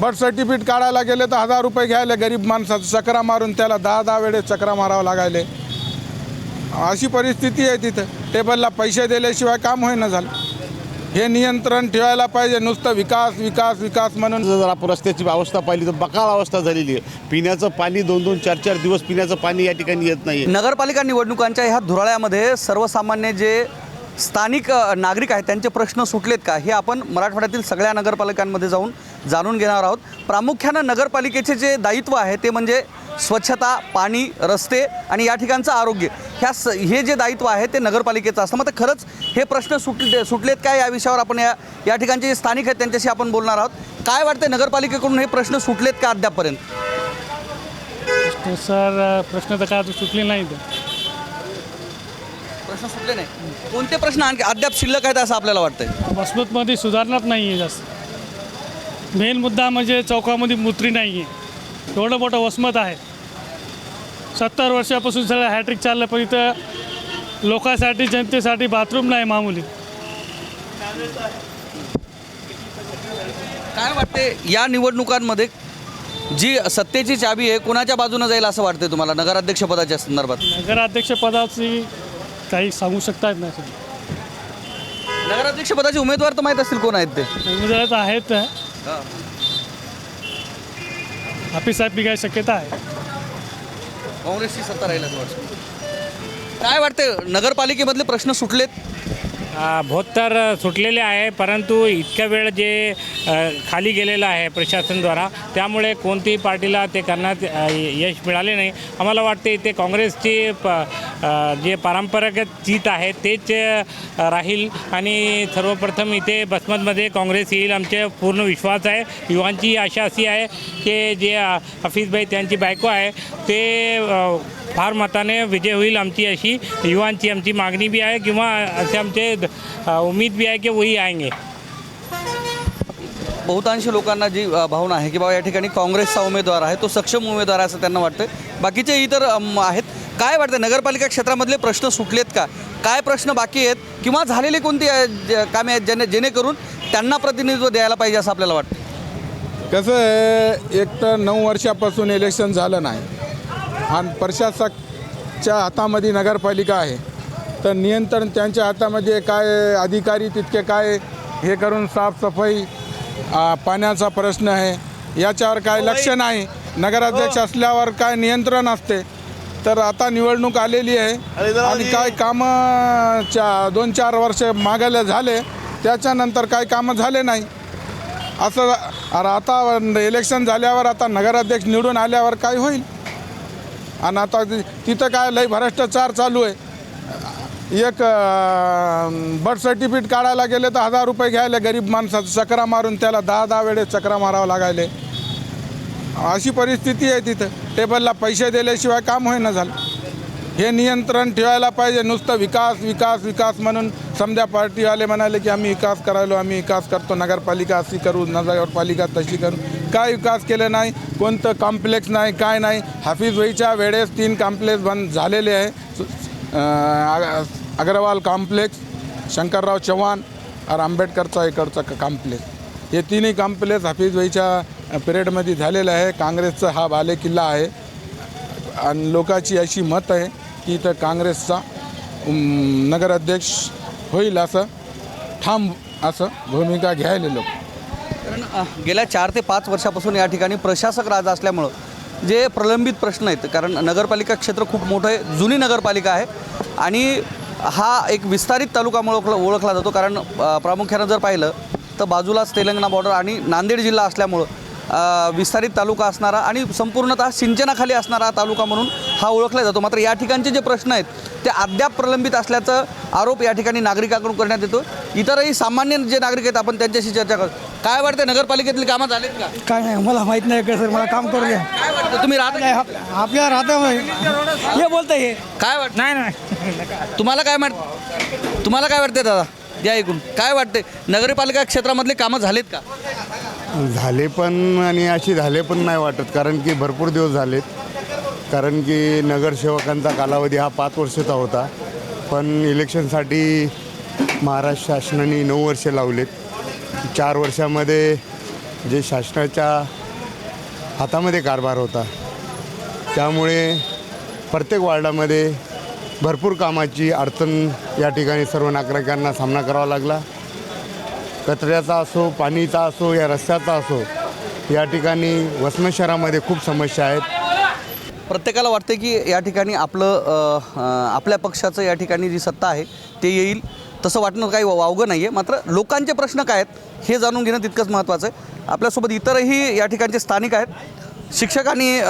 Birth certificate काढायला गेले तर हजार रुपये घ्यायला गरीब माणसाचं चक्रा मारून त्याला दहा दहा वेळेस चक्रा मारावं लागायले. अशी परिस्थिती आहे तिथं. टेबलला पैसे दिल्याशिवाय काम होईना झालं. हे नियंत्रण ठेवायला पाहिजे. नुसतं विकास विकास विकास म्हणून. जर आपण रस्त्याची अवस्था पाहिली तर बकाल अवस्था झालेली आहे. पिण्याचं पाणी दोन दोन चार चार दिवस पिण्याचं पाणी या ठिकाणी येत नाही नगरपालिका निवडणुकांच्या ह्या धुराळ्यामध्ये सर्वसामान्य जे स्थानिक नागरिक आहेत त्यांचे प्रश्न सुटलेत का? हे आपण मराठवाड्यातील सगळ्या नगरपालिकांमध्ये जाऊन जाणून घेणार आहोत. प्रामुख्यानं नगरपालिकेचे जे दायित्व आहे ते म्हणजे स्वच्छता पाणी रस्ते आणि या ठिकाणचं आरोग्य. ह्या स हे जे दायित्व आहे ते नगरपालिकेचं असतं. मग खरंच हे प्रश्न सुटले सुटलेत काय या विषयावर आपण या या ठिकाणचे जे स्थानिक आहेत त्यांच्याशी आपण बोलणार आहोत. काय वाटतं नगरपालिकेकडून हे प्रश्न सुटलेत का अद्यापपर्यंत? तो सर प्रश्न तर काय अजून सुटले नाहीत. प्रश्न सुटले नाही कोणते प्रश्न आणखी अद्याप शिल्लक आहेत असं आपल्याला वाटतंय? वसमतमध्ये सुधारणाच नाही आहे जास्त. मेन मुद्दा म्हणजे चौकामध्ये मूत्री नाही आहे एवढं मोठं वसमत आहे. सत्तर वर्षापासून सगळं हॅट्रिक चाललं पण इथं लोकांसाठी जनतेसाठी बाथरूम नाही मामुली. काय वाटते या निवडणुकांमध्ये जी सत्तेची चाबी आहे कोणाच्या बाजूने जाईल असं वाटतंय तुम्हाला नगराध्यक्षपदाच्या संदर्भात? नगराध्यक्षपदाची काही सांगू शकता येत नाही नगराध्यक्षपदाचे उमेदवार तर माहीत असतील कोण आहेत ते? उमेदवार तर आहेत. हाफिज साहेब काय शक्यता आहे. काँग्रेसची सत्ता राहील असं वाटतं. काय वाटते नगरपालिकेमधले प्रश्न सुटलेत? आ, बहुत तर सुटलेले आहे परंतु इतक्या वेळ जे अ, खाली गेलेलं आहे प्रशासनद्वारा त्यामुळे कोणतीही पार्टीला ते करण्यात अ, यश मिळाले नाही. आम्हाला वाटते इथे काँग्रेसची प जे परंपरागत जीत आहे तेच राहील. आणि सर्वप्रथम इथे बसमतमध्ये काँग्रेस येईल आमचे पूर्ण विश्वास आहे. युवांची आशा अशी आहे की जे हफीजभाई त्यांची बायको आहे ते फार मताने विजय होईल आमची अशी. युवांची आमची मागणी बी आहे किंवा असे आमचे उमेद बी आहे की वही आएंगे. बहुतांश लोकांना जी भावना आहे की बाबा या ठिकाणी काँग्रेसचा उमेदवार आहे तो सक्षम उमेदवार आहे असं त्यांना वाटतं बाकीचे इतर आहेत काय वाटतं नगरपालिका क्षेत्रामधले प्रश्न सुटलेत का? काय प्रश्न बाकी आहेत? किंवा झालेले कोणती कामे आहेत जेणे जेणेकरून त्यांना प्रतिनिधित्व द्यायला पाहिजे असं आपल्याला वाटतं? कसं आहे एक तर नऊ वर्षापासून इलेक्शन झालं नाही. आणि प्रशासकच्या हातामध्ये नगरपालिका आहे. तर नियंत्रण त्यांच्या हातामध्ये काय अधिकारी तितके काय हे करून साफसफाई पाण्याचा प्रश्न आहे. याच्यावर काय लक्ष नाही. नगराध्यक्ष असल्यावर काय नियंत्रण असते. तर आता निवडणूक आलेली आहे. आणि काय कामं चा दोन चार वर्ष मागायला झाले त्याच्यानंतर काय कामं झाले नाही. असं अरे आता इलेक्शन झाल्यावर आता नगराध्यक्ष निवडून आल्यावर काय होईल? आणि आता तिथं काय लय भ्रष्टाचार चालू आहे. एक बर्थ सर्टिफिकेट काढायला गेले तर हजार रुपये घ्यायला गरीब माणसाचं चक्रा मारून त्याला दहा दहा वेळेस चक्रा मारावं लागायले. अशी परिस्थिती आहे तिथं. टेबलला पैसे दिल्याशिवाय काम होईना झालं. हे नियंत्रण ठेवायला पाहिजे. नुसतं विकास विकास विकास म्हणून समजा पार्टीवाले म्हणाले की आम्ही विकास करायलो आम्ही विकास करतो नगरपालिका अशी करू नगरपालिका तशी करू. काय विकास केलं नाही? कोणतं कॉम्प्लेक्स नाही काय नाही? हाफिज भाईच्या वेळेस तीन कॉम्प्लेक्स बंद झालेले आहे. अग्रवाल कॉम्प्लेक्स शंकरराव चव्हाण और आंबेडकरचा इकडचा कॉम्प्लेक्स हे तिन्ही कॉम्प्लेक्स हाफिज भाईच्या पिरियडमध्ये झालेलं आहे. काँग्रेसचा हा बालेकिल्ला आहे. आणि लोकांची अशी मत आहे की इथं काँग्रेसचा नगराध्यक्ष होईल असं ठाम असं भूमिका घ्यायला लोक. कारण गेल्या चार ते पाच वर्षापासून या ठिकाणी प्रशासक राज असल्यामुळं जे प्रलंबित प्रश्न आहेत कारण नगरपालिका क्षेत्र खूप मोठं आहे जुनी नगरपालिका आहे आणि हा एक विस्तारित तालुका म्हणून ओळखला ओळखला जातो. कारण प्रामुख्यानं जर पाहिलं तर बाजूलाच तेलंगणा बॉर्डर आणि नांदेड जिल्हा असल्यामुळं विस्तारित तालुका असणारा आणि संपूर्णतः सिंचनाखाली असणारा तालुका म्हणून हा ओळखला जातो. मात्र या ठिकाणचे जे प्रश्न आहेत ते अद्याप प्रलंबित असल्याचं आरोप या ठिकाणी नागरिकांकडून करण्यात येतो. इतरही सामान्य जे नागरिक आहेत आपण त्यांच्याशी चर्चा करू. काय वाटतं नगरपालिकेतली कामं झालीत का? काय नाही मला माहीत नाही का सर मला काम करू द्या. काय वाटतं तुम्ही राहत? नाही आप- आपल्या राहता हे बोलतं हे. काय वाटतं? नाही नाही. तुम्हाला काय वाट तुम्हाला काय वाटते दादा? द्या ऐकून. काय वाटते नगरपालिका क्षेत्रामधले कामं झालीत का? झाले पण आणि अशी झाले पण नाही वाटत कारण की भरपूर दिवस झालेत. कारण की नगरसेवकांचा कालावधी हा पाच वर्षाचा होता. पण इलेक्शनसाठी महाराष्ट्र शासनाने नऊ वर्षे लावलेत. चार वर्षामध्ये जे शासनाच्या हातामध्ये कारभार होता त्यामुळे प्रत्येक वार्डामध्ये भरपूर कामाची अडचण या ठिकाणी सर्व नागरिकांना सामना करावा लागला. कचऱ्याचा असो पाणीचा असो या रस्त्याचा असो या ठिकाणी वसमत शहरामध्ये खूप समस्या आहेत. प्रत्येकाला वाटतं की या ठिकाणी आपलं आपल्या पक्षाचं या ठिकाणी जी सत्ता आहे ते येईल. तसं वाटणं काही वावगं नाही आहे मात्र लोकांचे प्रश्न काय आहेत हे जाणून घेणं तितकंच महत्त्वाचं आहे. आपल्यासोबत इतरही या ठिकाणचे स्थानिक आहेत. शिक्षक आणि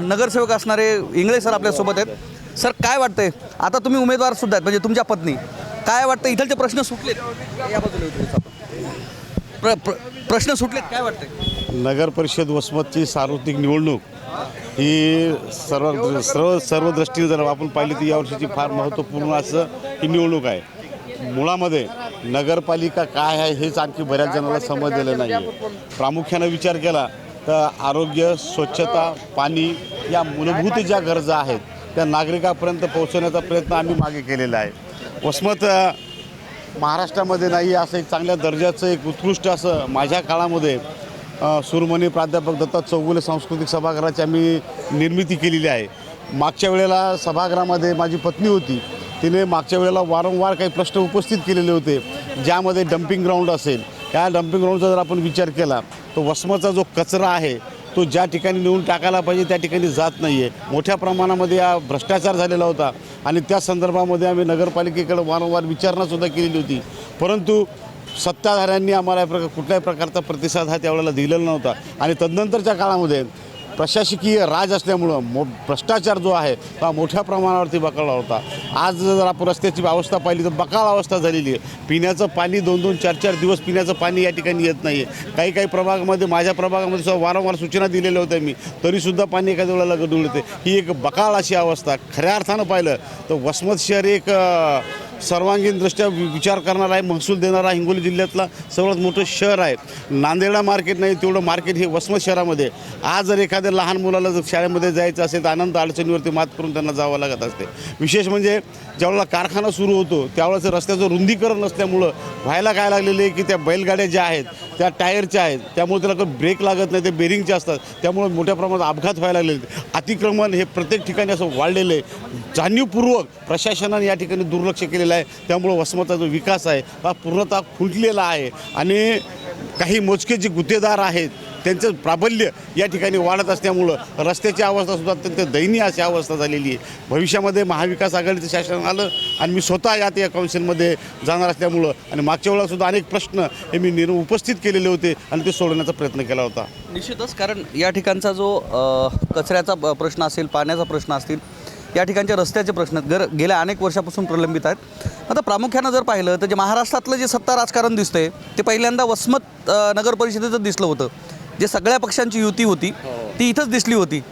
नगरसेवक असणारे इंगळे सर आपल्यासोबत आहेत. सर काय वाटतंय? आता तुम्ही उमेदवार सुद्धा आहेत म्हणजे तुमच्या पत्नी. काय वाटतं इथलचे प्रश्न सुटलेत. या बाजूला आपण. प्र, प्र, प्रश्न सुटलेत काय वाटतं नगर परिषद वसमतची सार्वत्रिक निवडणूक ही सर्व सर्व सर्व दृष्टीने जर आपण पाहिली तर यावर्षीची फार महत्त्वपूर्ण असं ही निवडणूक आहे. मुळामध्ये नगरपालिका काय आहे हेच आणखी बऱ्याच जणांना समजलेलं नाही आहे प्रामुख्यानं विचार केला तर आरोग्य स्वच्छता पाणी या मूलभूत ज्या गरजा आहेत त्या नागरिकापर्यंत पोहोचवण्याचा प्रयत्न आम्ही मागे केलेला आहे. वसमत महाराष्ट्रामध्ये नाही असं एक चांगल्या दर्जाचं एक उत्कृष्ट असं माझ्या काळामध्ये सुरमणी प्राध्यापक दत्ता चौगुले सांस्कृतिक सभागृहाची आम्ही निर्मिती केलेली आहे. मागच्या वेळेला सभागृहामध्ये माझी पत्नी होती. तिने मागच्या वेळेला वारंवार काही प्रश्न उपस्थित केलेले होते ज्यामध्ये डम्पिंग ग्राउंड असेल. या डम्पिंग ग्राउंडचा जर आपण विचार केला तो वसमचा जो कचरा आहे तो ज्या ठिकाणी नेऊन टाकायला पाहिजे त्या ठिकाणी जात नाही आहे मोठ्या प्रमाणामध्ये हा भ्रष्टाचार झालेला होता. आणि त्या संदर्भामध्ये आम्ही नगरपालिकेकडे वारंवार विचारणासुद्धा केलेली होती. परंतु सत्ताधाऱ्यांनी आम्हाला या प्रकार कुठल्याही प्रकारचा प्रतिसाद हा त्यावेळेला दिलेला नव्हता. आणि तदनंतरच्या काळामध्ये प्रशासकीय राज असल्यामुळं मो भ्रष्टाचार जो आहे तो मोठ्या प्रमाणावरती बकाळला होता. आज जर आपण रस्त्याची अवस्था पाहिली तर बकाळ अवस्था झालेली आहे. पिण्याचं पाणी दोन दोन चार चार दिवस पिण्याचं पाणी या ठिकाणी येत नाही आहे काही काही प्रभागामध्ये माझ्या प्रभागामध्ये सुद्धा वारंवार सूचना दिलेल्या होत्या मी. तरीसुद्धा पाणी एखाद्या वेळेला गडूळ येते ही एक बकाळ अशी अवस्था. खऱ्या अर्थानं पाहिलं तर वसमत शहर एक सर्वांगीणदृष्ट्या सर्वांगीण दृष्ट्या वि- विचार करणारा आहे महसूल देणारा हिंगोली जिल्ह्यातला सर्वात मोठं शहर आहे. नांदेडला मार्केट नाही तेवढं मार्केट हे वसमत शहरामध्ये. आज जर एखाद्या लहान मुलाला जर शाळेमध्ये जायचं असेल तर अनंत अडचणीवरती मात करून त्यांना जावं लागत असते. विशेष म्हणजे ज्यावेळेला कारखाना सुरू होतो त्यावेळेस रस्त्याचं रुंदीकरण नसल्यामुळं व्हायला काय लागलेलं आहे की त्या बैलगाड्या ज्या आहेत त्या टायरच्या आहेत त्यामुळे त्याला काही ब्रेक लागत नाही ते बेरिंगचे असतात. त्यामुळे मोठ्या प्रमाणात अपघात व्हायला लागलेले अतिक्रमण हे प्रत्येक ठिकाणी असं वाढलेलं आहे. जाणीवपूर्वक प्रशासनाने या ठिकाणी दुर्लक्ष केलेलं आहे. त्यामुळं वसमतचा जो विकास आहे हा पूर्णतः खुंटलेला आहे. आणि काही मोजके जे गुत्तेदार आहेत त्यांचं प्राबल्य या ठिकाणी वाढत असल्यामुळं रस्त्याची अवस्थासुद्धा अत्यंत दयनीय अशी अवस्था झालेली आहे. भविष्यामध्ये महाविकास आघाडीचं शासन आलं आणि मी स्वतः यात या काउन्सिलमध्ये जाणार असल्यामुळं आणि मागच्या वेळेलासुद्धा अनेक प्रश्न हे मी निर उपस्थित केलेले होते आणि ते सोडवण्याचा प्रयत्न केला होता. निश्चितच कारण या ठिकाणचा जो कचऱ्याचा प्रश्न असेल पाण्याचा प्रश्न असतील या ठिकाणच्या रस्त्याचे प्रश्न गर गेल्या अनेक वर्षापासून प्रलंबित आहेत. आता प्रामुख्यानं जर पाहिलं तर जे महाराष्ट्रातलं जे सत्ता राजकारण दिसतंय ते पहिल्यांदा वसमत नगर परिषदेचं दिसलं होतं. जे सगळ्या पक्षांची युती होती ती इथंच दिसली होती.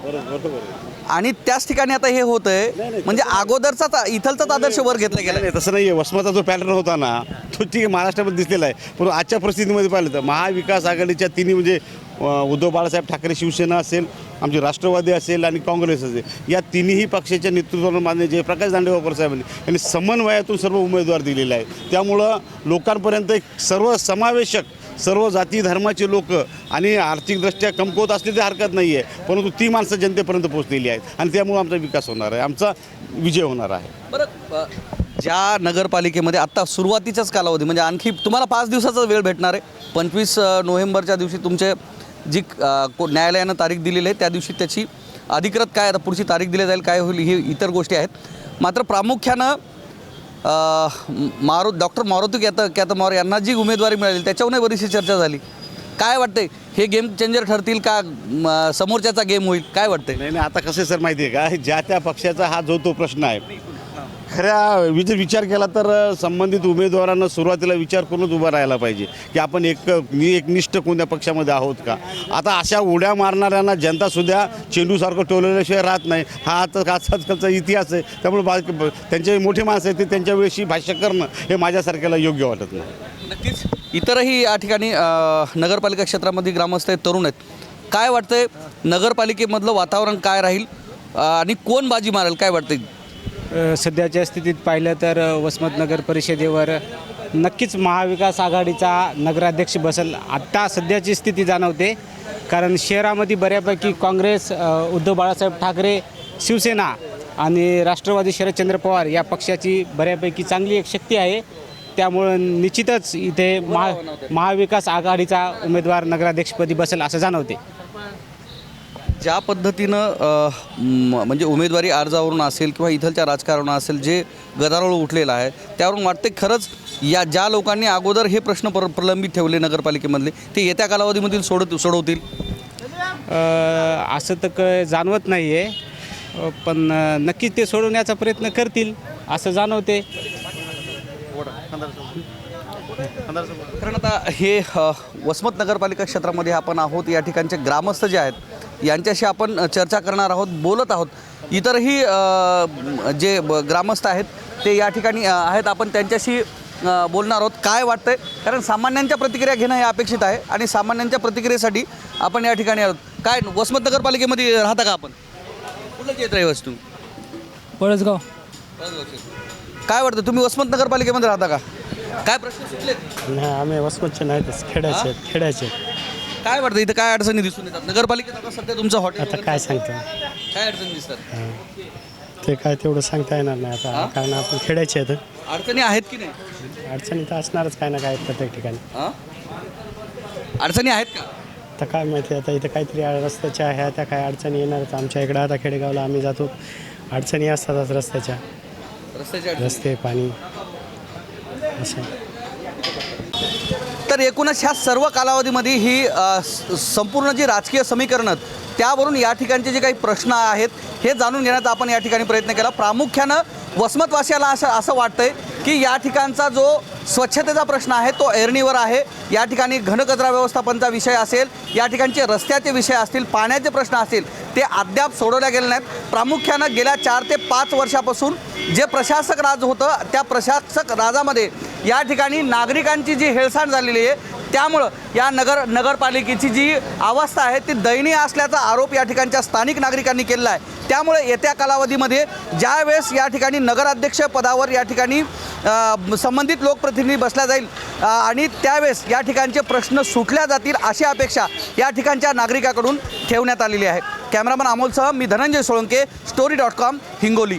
आणि त्याच ठिकाणी आता हे होत आहे म्हणजे अगोदरचा इथलचाच आदर्श वर घेतला गेला नाही तसं नाही आहे वसमतचा जो पॅटर्न होता ना तो ठीक आहे महाराष्ट्रामध्ये दिसलेला आहे. पण आजच्या परिस्थितीमध्ये पाहिलं तर महाविकास आघाडीच्या तिन्ही म्हणजे उद्धव बाळासाहेब ठाकरे शिवसेना असेल आमची राष्ट्रवादी असेल आणि काँग्रेस असेल या तिन्ही पक्षाच्या नेतृत्वानं मान्य जयप्रकाश दांडेगावकर साहेबांनी यांनी समन्वयातून सर्व उमेदवार दिलेले आहेत. त्यामुळं लोकांपर्यंत एक सर्व समावेशक सर्व जाती धर्माचे लोक आणि आर्थिकदृष्ट्या कमकुवत असली ते हरकत नाही आहे परंतु ती माणसं जनतेपर्यंत पोहोचलेली आहेत आणि त्यामुळे आमचा विकास होणार आहे आमचा विजय होणार आहे. बरं ज्या नगरपालिकेमध्ये आत्ता सुरुवातीच्याच कालावधी म्हणजे आणखी तुम्हाला पाच दिवसाचा वेळ भेटणार आहे पंचवीस नोव्हेंबरच्या दिवशी तुमचे जी को- न्यायालयानं तारीख दिलेली आहे त्या दिवशी त्याची अधिकृत काय आता पुढची तारीख दिली जाईल काय होईल ही इतर गोष्टी आहेत. मात्र प्रामुख्यानं अ, मारु डॉक्टर मारुती कॅत कॅतमार यांना जी उमेदवारी मिळाली त्याच्यावरही बरीचशी चर्चा झाली. काय वाटतंय हे गेम चेंजर ठरतील का समोरच्याचा गेम होईल काय वाटतंय? नाही नाही आता कसं आहे सर माहिती आहे का ज्या त्या पक्षाचा हा जो तो प्रश्न आहे खऱ्या विचार विचार केला तर संबंधित उमेदवारांना सुरुवातीला विचार करूनच उभं राहायला पाहिजे की आपण एक मी एकनिष्ठ कोणत्या पक्षामध्ये आहोत का? आता अशा उड्या मारणाऱ्यांना जनतासुद्धा चेंडूसारखं टोलवल्याशिवाय राहत नाही. हा आता आजकालचा इतिहास आहे. त्यामुळे बा त्यांचे मोठे माणसं आहेत ते त्यांच्या वेळेशी भाष्य करणं हे माझ्यासारख्याला योग्य वाटत नाही. नक्कीच. इतरही या ठिकाणी नगरपालिका क्षेत्रामध्ये ग्रामस्थ आहेत तरुण आहेत. काय वाटतंय नगरपालिकेमधलं वातावरण काय राहील आणि कोण बाजी मारेल काय वाटतंय? सध्याच्या स्थितीत पाहिलं तर वसमत नगर परिषदेवर नक्कीच महाविकास आघाडीचा नगराध्यक्ष बसेल. आत्ता सध्याची स्थिती जाणवते. कारण शहरामध्ये बऱ्यापैकी काँग्रेस उद्धव बाळासाहेब ठाकरे शिवसेना आणि राष्ट्रवादी शरदचंद्र पवार या पक्षाची बऱ्यापैकी चांगली एक शक्ती आहे. त्यामुळं निश्चितच इथे महा महाविकास आघाडीचा उमेदवार नगराध्यक्षपदी बसेल असं जाणवते. ज्या पद्धतीनं म्हणजे उमेदवारी अर्जावरून असेल किंवा इथलच्या राजकारणावर असेल जे गदारोळ उठलेलं आहे त्यावरून वाटते खरंच या ज्या लोकांनी अगोदर हे प्रश्न प्र प्रलंबित ठेवले नगरपालिकेमधले ते येत्या कालावधीमधील सोडत सोडवतील? असं तर क जाणवत नाही आहे पण नक्कीच ते सोडवण्याचा प्रयत्न करतील असं जाणवते. कारण आता हे वसमत नगरपालिका क्षेत्रामध्ये आपण आहोत या ठिकाणचे ग्रामस्थ जे आहेत यांच्याशी आपण चर्चा करणार आहोत बोलत आहोत. इतरही जे ब- ग्रामस्थ आहेत ते या ठिकाणी आहेत. आपण त्यांच्याशी बोलणार आहोत. काय वाटतंय? कारण सामान्यांच्या प्रतिक्रिया घेणं हे अपेक्षित आहे आणि सामान्यांच्या प्रतिक्रियेसाठी आपण या ठिकाणी आहोत. काय वसमत नगरपालिकेमध्ये राहता का आपण? कुठलं येत रहिवास तू पळसगाव. काय वाटतं? तुम्ही वसमत नगरपालिकेमध्ये राहता का? काय प्रश्न सुटलेत? नाही आम्ही वसमतचे नाहीतच. खेड्याचे खेड्याचे. काय वाटतं इथं काय अडचणी दिसून येतात? नगरपालिकेत आता सध्या तुमचं हॉटेल आता वगैरे काय सांगता. काय अडचणी दिसतात? ते काय तेवढं सांगता येणार नाही आता कारण आपण खेड्याचे आहेत. अडचणी आहेत की नाही? अडचणी तर असणारच काय ना काय प्रत्येक ठिकाणी. हा? अडचणी आहेत का? आता काय माहिती आता इथं काहीतरी रस्त्याच्या ह्या त्या काय अडचणी येणारच. आमच्या इकडं आता खेडेगावला आम्ही जातो. अडचणी असतातच रस्त्याच्या. रस्त्याच्या अडचणी. रस्ते पाणी. असं. तर एकूणच ह्या सर्व कालावधीमध्ये ही संपूर्ण जी राजकीय समीकरणं त्यावरून या ठिकाणचे जे काही प्रश्न आहेत हे जाणून घेण्याचा आपण या ठिकाणी प्रयत्न केला. प्रामुख्यानं वसमतवासियाला असं असं वाटतंय की या ठिकाणचा जो स्वच्छतेचा प्रश्न आहे तो ऐरणीवर आहे. या ठिकाणी घनकचरा व्यवस्थापनचा विषय असेल या ठिकाणचे रस्त्याचे विषय असतील पाण्याचे प्रश्न असतील ते अद्याप सोडवल्या गेले नाहीत. प्रामुख्यानं गेल्या चार ते पाच वर्षापासून जे प्रशासक राज होतं त्या प्रशासक राजामध्ये या ठिकाणी नागरिकांची जी हेळसांड झालेली आहे त्यामुळं या नगर नगरपालिकेची जी अवस्था आहे ती दयनीय असल्याचा आरोप या ठिकाणच्या स्थानिक नागरिकांनी केलेला आहे. त्यामुळे येत्या कालावधीमध्ये ज्यावेळेस या ठिकाणी नगराध्यक्ष पदावर या ठिकाणी संबंधित लोकप्रतिनिधी बसला जाईल. आणि त्यावेळेस या ठिकाणचे प्रश्न सुटल्या जातील अशी अपेक्षा या ठिकाणच्या नागरिकाकडून ठेवण्यात आलेली आहे. कॅमेरामन अमोलसह मी Dhananjay Solanke story dot com Hingoli.